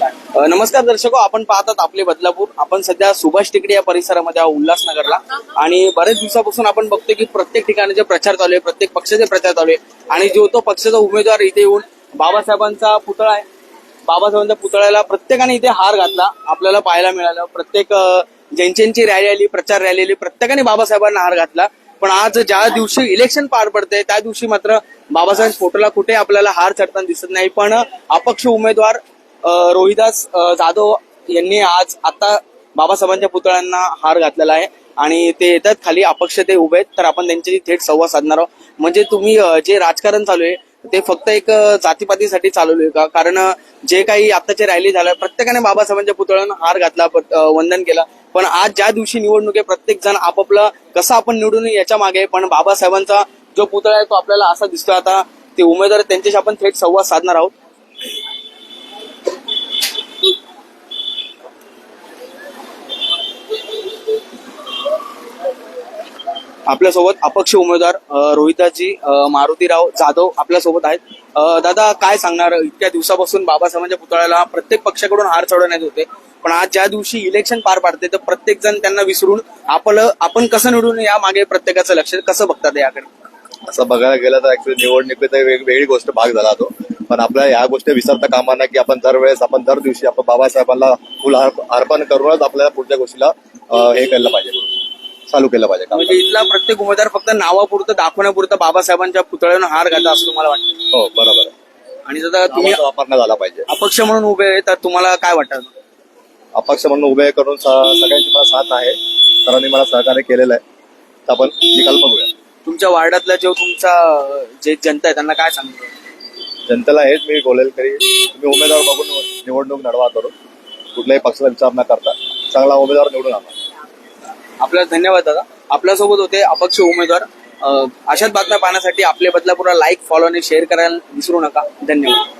नमस्कार दर्शको आपण पाहतात आपले बदलापूर. आपण सध्या सुभाष टेकडी या परिसरामध्ये आहोत उल्हासनगरला. आणि बऱ्याच दिवसापासून आपण बघतोय की प्रत्येक ठिकाणी जे प्रचार चालू आहे प्रत्येक पक्षाचे प्रचार चालू आहे. आणि जो तो पक्षाचा उमेदवार इथे येऊन बाबासाहेबांचा पुतळा आहे. बाबासाहेबांच्या पुतळ्याला प्रत्येकाने इथे हार घातला आपल्याला पाहायला मिळालं. प्रत्येक ज्यांच्यांची रॅली आली प्रचार रॅली आली प्रत्येकाने बाबासाहेबांना हार घातला. पण आज ज्या दिवशी इलेक्शन पार पडते त्या दिवशी मात्र बाबासाहेब फोटोला कुठे आपल्याला हार चढताना दिसत नाही. पण अपक्ष उमेदवार रोहिदास जाधव यांनी आज आता बाबासाहेबांच्या पुतळ्यांना हार घातलेला आहे आणि ते येतात खाली अपक्ष ते उभे आहेत. तर आपण त्यांच्याशी थेट संवाद साधणार आहोत. म्हणजे तुम्ही जे राजकारण चालू आहे ते फक्त एक जातीपातीसाठी चालवलं आहे का? कारण जे काही आताचे रॅली झालं प्रत्येकाने बाबासाहेबांच्या पुतळ्यांना हार घातला वंदन केलं. पण आज ज्या दिवशी निवडणूक आहे प्रत्येक जण आपापलं कसं आपण निवडून याच्या मागे पण बाबासाहेबांचा जो पुतळा आहे तो आपल्याला असा दिसतोय आता. ते उमेदवार त्यांच्याशी आपण थेट संवाद साधणार आहोत. आपल्यासोबत अपक्ष उमेदवार रोहिताजी मारुतीराव जाधव आपल्यासोबत आहेत. दादा काय सांगणार? इतक्या दिवसापासून बाबासाहेबांच्या पुतळ्याला प्रत्येक पक्षाकडून हार चढवण्यात होते पण आज ज्या दिवशी इलेक्शन पार पाडते तर प्रत्येक जण त्यांना विसरून आपलं आपण कसं निवडून या मागे प्रत्येकाचं लक्ष कसं बघतात याकडे? असं बघायला गेलं तर ऍक्च्युली निवडणुकीत वेगळी गोष्ट भाग झाला तो. पण आपल्याला या गोष्टी विसरता कामा नये की आपण दरवेळेस आपण दर दिवशी आपण बाबासाहेबांना फुल अर्प- अर्पण करूनच आपल्याला पुढच्या गोष्टीला हे केलं पाहिजे. चालू केलं पाहिजे. म्हणजे इथला प्रत्येक उमेदवार फक्त नावापुरतं दाखवण्यापुरतं बाबासाहेबांच्या पुतळ्यानं हार घालता असं तुम्हाला वाटतं? हो बरोबर आहे. आणि दादा तुम्ही नावाचा वापर न झाला पाहिजे. अपक्ष म्हणून उभे आहे तर तुम्हाला काय वाटतं? अपक्ष म्हणून उभे करून सगळ्यांची मला साथ आहे. सरांनी मला सहकार्य केलेलं आहे. तर आपण निकाल बघूया. तुमच्या वार्डातला जो तुमचा जे जनता आहे त्यांना काय सांगतो जनतेला हेच मी बोलेल तरी तुम्ही उमेदवार बघून निवडणूक लढवा करून कुठल्याही पक्षाचा विचार न करता चांगला उमेदवार निवडून आणा. आपल्याला धन्यवाद दादा. आपल्यासोबत होते अपक्ष उमेदवार. अशाच बातम्या पाहण्यासाठी आपल्या बदलापूरला लाईक फॉलो आणि शेअर करायला विसरू नका. धन्यवाद.